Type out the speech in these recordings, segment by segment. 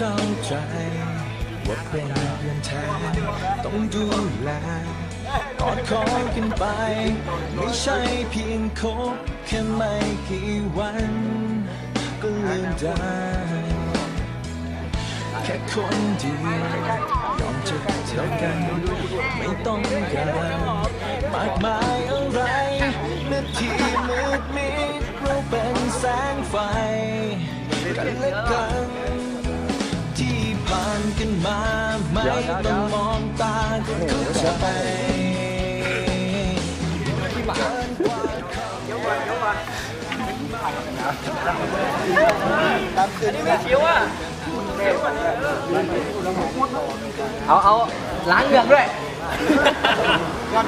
เข้าใจ ว่าเป็นเพื่อนแท้ต้องดูแลกอดคอกันไป ไม่ใช่เพียงคบแค่ไม่กี่วัน ก็ลืมได้ แค่คนเดียวยอมจะเจอกัน ไม่ต้องการมากมายอะไรนาทีมืดมิดเราเป็นแสงไฟกันและกัน นกันมาไม่ต้องมองตาก็เข้าใจเกินกว่าเอาเอาล้างเหงือกด้วยกับ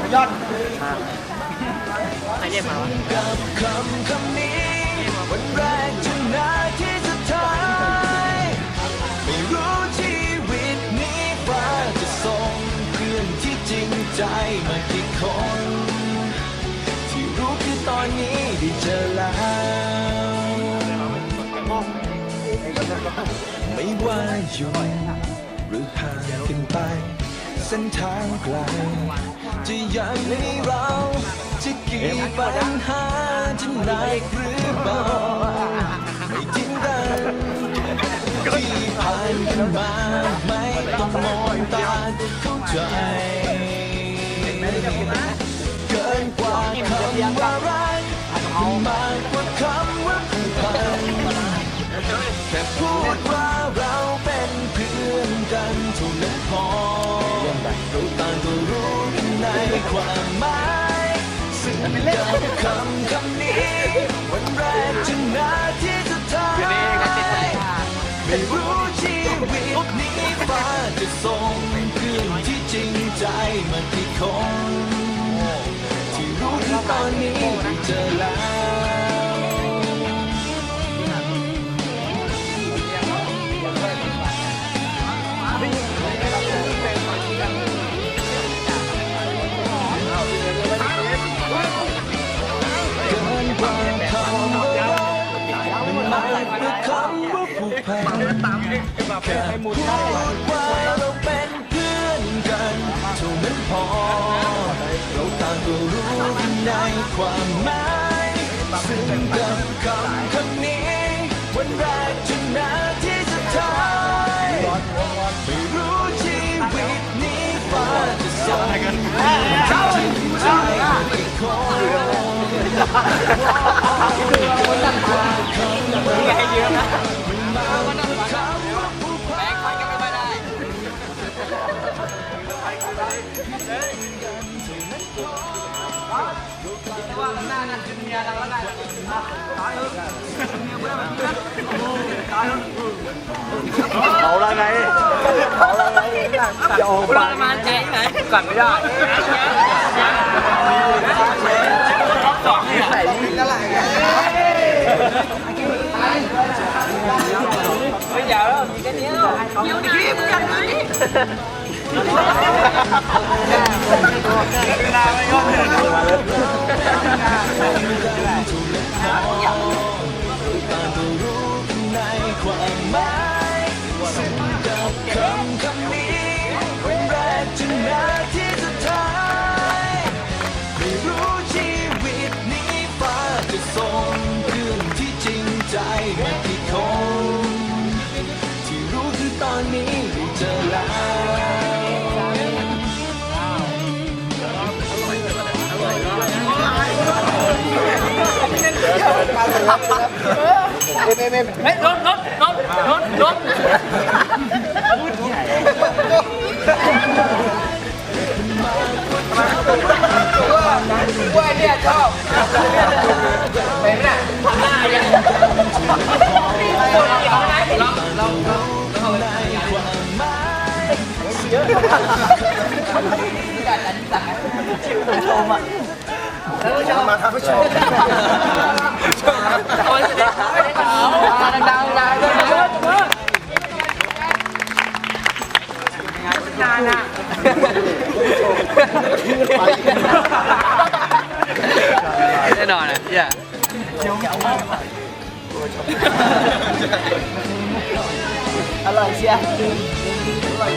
คำคำนี้วันแรกจนนาทีสุ ไม่ว่าอยู่หรือห่างกันไป เส้นทางไกลจะยังมีเราจะกี่ปัญหาจะหนักหรือเบาไม่ทิ้งกันที่ผ่านกันมาไม่ต้องมองตาเข้าใจเกินกว่าคำว่า ความหมายซึ่งกับคำคำนี้ วันแรกจนนาทีสุดท้ายไม่รู้ชีวิตนี้ฟ้าจะส่งเพื่อนที่จริงใจมากี่คนที่รู้ที่ตอนนี้ ความหมายซึ่งกับคำคำนี้ วันแรกจนนาทีสุดท้ายไม่รู้ชีวิตนี้ฟ้าจะส่งเพื่อนที่จริงใจให้คนนี่ให้เยอะนคำว่าผูกพันแบกไปก็ไม่ได้ว่าหน้านั่นคือเมีย เราแล้วกันเขาละไงเขา สองเนี่ยใส่ลิ้นอะไรไม่ยาวแล้วมีแค่นี้เดี๋ยวดิมึงยังไงนาไม่ยอมเลย เฮ้ยรถรถรถรถรถว่าเนี่ยชอบเป็นน่ะหน้ายังเราเราเราเรามาทำผู้ชมคนจะได้ แน่นอนอะอย่าอะไรร่อยเชียร์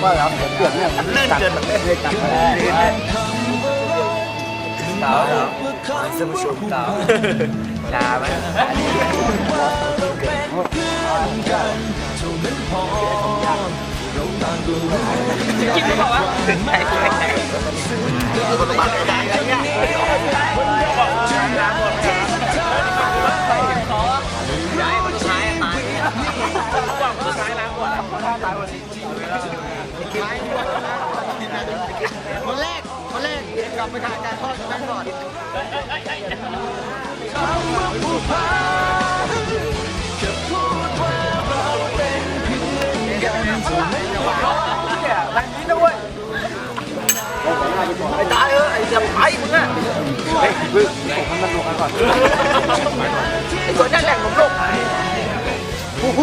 ว่าแล้วเกือบเนี่ยลื่นเกินแบบเลยตัดเต่าเต่าสมุชมตาชาไหมกินไม่บอวะ บาทใจอะไรเงี้ยบอกน้ำหมดครับขอย้ายคนท้ายตายบอกคนท้ายล้างหมดคนท้ายตายหมดคนแรก คนแรกกลับไปถ่ายการทอดแม่งก่อนคำว่าผูกพันายเออไปมึงอะเฮ้ยพึ่งผมมันลงกันก่อนไอ้ตัวนี้แหล่งผมลงโอ้โห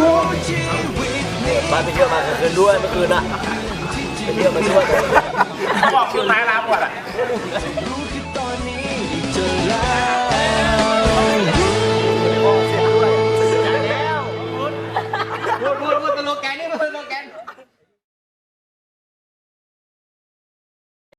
บ้านไปเที่ยวมาคืนด้วยเมื่อคืนอะไปเที่ยวมาช่วยบอกคือไม้ล้างหมดอะ